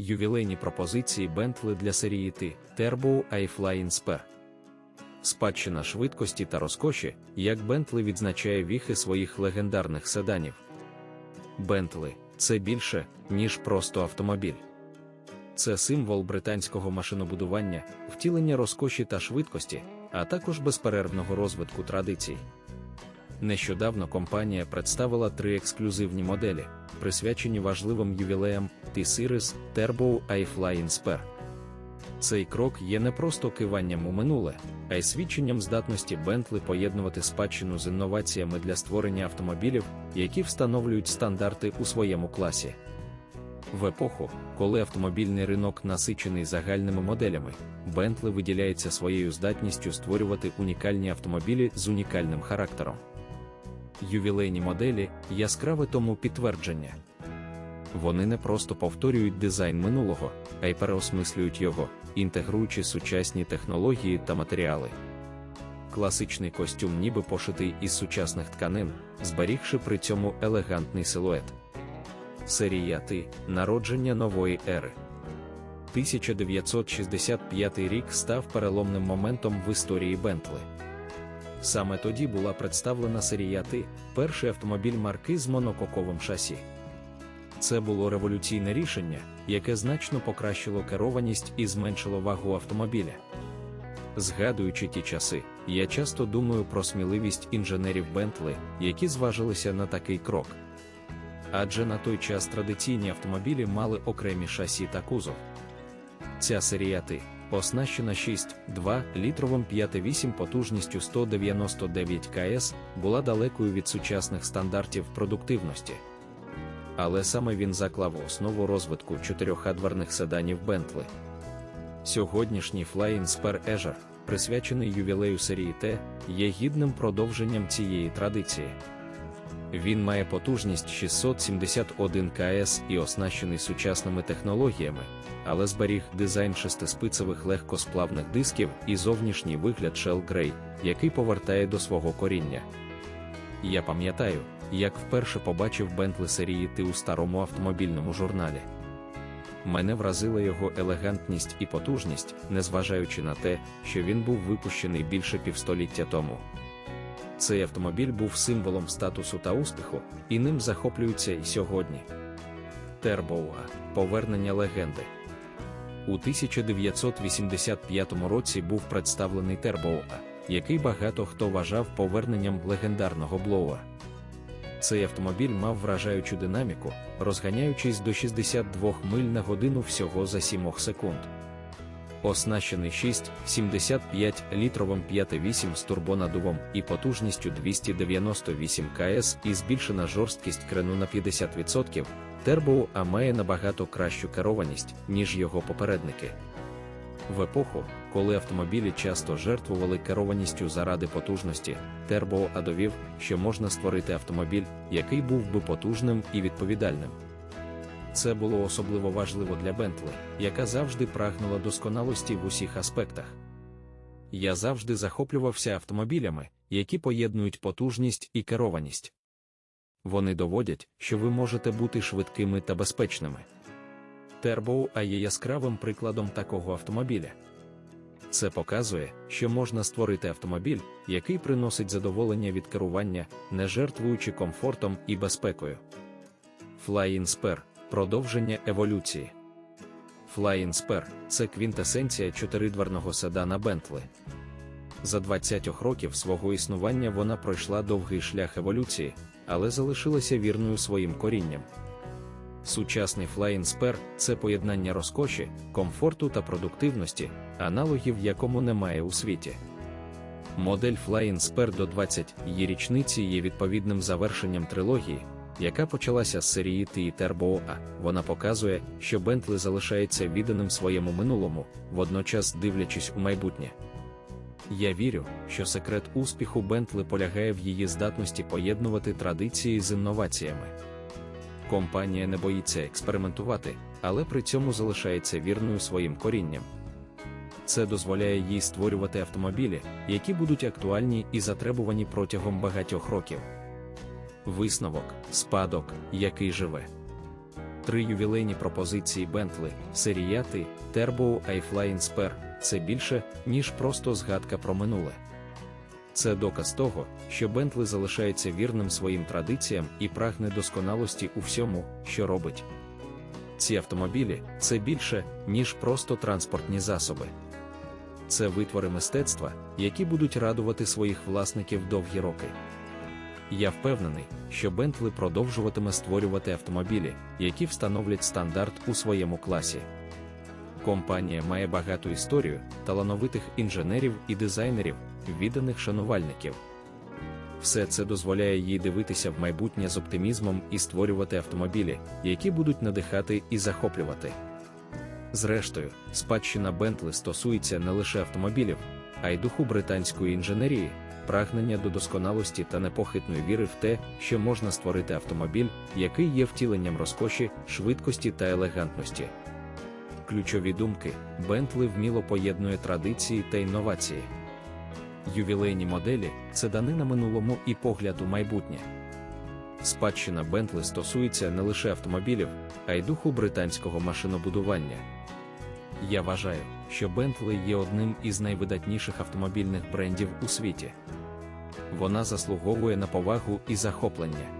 Ювілейні пропозиції Bentley для серії T Turbo iFlying Spur. Спадщина швидкості та розкоші, як Bentley відзначає віхи своїх легендарних седанів. Bentley – це більше, ніж просто автомобіль. Це символ британського машинобудування, втілення розкоші та швидкості, а також безперервного розвитку традицій. Нещодавно компанія представила три ексклюзивні моделі, присвячені важливим ювілеям T-Series Turbo iFlying Spur. Цей крок є не просто киванням у минуле, а й свідченням здатності Bentley поєднувати спадщину з інноваціями для створення автомобілів, які встановлюють стандарти у своєму класі. В епоху, коли автомобільний ринок насичений загальними моделями, Bentley виділяється своєю здатністю створювати унікальні автомобілі з унікальним характером. Ювілейні моделі яскраве тому підтвердження. Вони не просто повторюють дизайн минулого, а й переосмислюють його, інтегруючи сучасні технології та матеріали. Класичний костюм ніби пошитий із сучасних тканин, зберігши при цьому елегантний силует. Серія Ти народження нової ери. 1965 рік став переломним моментом в історії Бентли. Саме тоді була представлена серія Ти, перший автомобіль марки з монококовим шасі. Це було революційне рішення, яке значно покращило керованість і зменшило вагу автомобіля. Згадуючи ті часи, я часто думаю про сміливість інженерів Бентли, які зважилися на такий крок. Адже на той час традиційні автомобілі мали окремі шасі та кузов. Ця серія Ти, оснащена 6,2 літровим 5,8 потужністю 199 КС, була далекою від сучасних стандартів продуктивності. Але саме він заклав основу розвитку чотирьохадверних седанів Bentley. Сьогоднішній Flying Spur Azure, присвячений ювілею серії Т, є гідним продовженням цієї традиції. Він має потужність 671 КС і оснащений сучасними технологіями, але зберіг дизайн шестиспицевих легкосплавних дисків і зовнішній вигляд Shell Grey, який повертає до свого коріння. Я пам'ятаю, як вперше побачив Bentley серії Т у старому автомобільному журналі. Мене вразила його елегантність і потужність, незважаючи на те, що він був випущений більше півстоліття тому. Цей автомобіль був символом статусу та успіху, і ним захоплюються і сьогодні. Тербоуа повернення легенди. У 1985 році був представлений Тербоуа, який багато хто вважав поверненням легендарного Блоуа. Цей автомобіль мав вражаючу динаміку, розганяючись до 62 миль на годину всього за 7 секунд. Оснащений 6,75 літровим 5,8 з турбонадувом і потужністю 298 КС і збільшена жорсткість крену на 50%, Turbo А має набагато кращу керованість, ніж його попередники. В епоху, коли автомобілі часто жертвували керованістю заради потужності, Turbo А довів, що можна створити автомобіль, який був би потужним і відповідальним. Це було особливо важливо для Бентли, яка завжди прагнула досконалості в усіх аспектах. Я завжди захоплювався автомобілями, які поєднують потужність і керованість. Вони доводять, що ви можете бути швидкими та безпечними. Turbo А є яскравим прикладом такого автомобіля. Це показує, що можна створити автомобіль, який приносить задоволення від керування, не жертвуючи комфортом і безпекою. Flying Spur – продовження еволюції. Flying Spur – це квінтесенція чотиридверного седана Bentley. За 20 років свого існування вона пройшла довгий шлях еволюції, але залишилася вірною своїм корінням. Сучасний Flying Spur – це поєднання розкоші, комфорту та продуктивності, аналогів якому немає у світі. Модель Flying Spur до 20 її річниці є відповідним завершенням трилогії, яка почалася з серії T. Вона показує, що Bentley залишається відданим своєму минулому, водночас дивлячись у майбутнє. Я вірю, що секрет успіху Bentley полягає в її здатності поєднувати традиції з інноваціями. Компанія не боїться експериментувати, але при цьому залишається вірною своїм корінням. Це дозволяє їй створювати автомобілі, які будуть актуальні і затребувані протягом багатьох років. Висновок спадок, який живе. Три ювілейні пропозиції Bentley, серія T, Turbo iFlying Spare – це більше, ніж просто згадка про минуле. Це доказ того, що Бентли залишається вірним своїм традиціям і прагне досконалості у всьому, що робить. Ці автомобілі це більше, ніж просто транспортні засоби. Це витвори мистецтва, які будуть радувати своїх власників довгі роки. Я впевнений, що Бентли продовжуватиме створювати автомобілі, які встановлять стандарт у своєму класі. Компанія має багату історію, талановитих інженерів і дизайнерів, відданих шанувальників. Все це дозволяє їй дивитися в майбутнє з оптимізмом і створювати автомобілі, які будуть надихати і захоплювати. Зрештою, спадщина Бентли стосується не лише автомобілів, а й духу британської інженерії, прагнення до досконалості та непохитної віри в те, що можна створити автомобіль, який є втіленням розкоші, швидкості та елегантності. Ключові думки Бентли вміло поєднує традиції та інновації. Ювілейні моделі це данина минулому і погляд у майбутнє. Спадщина Бентли стосується не лише автомобілів, а й духу британського машинобудування. Я вважаю, що Bentley є одним із найвидатніших автомобільних брендів у світі. Вона заслуговує на повагу і захоплення.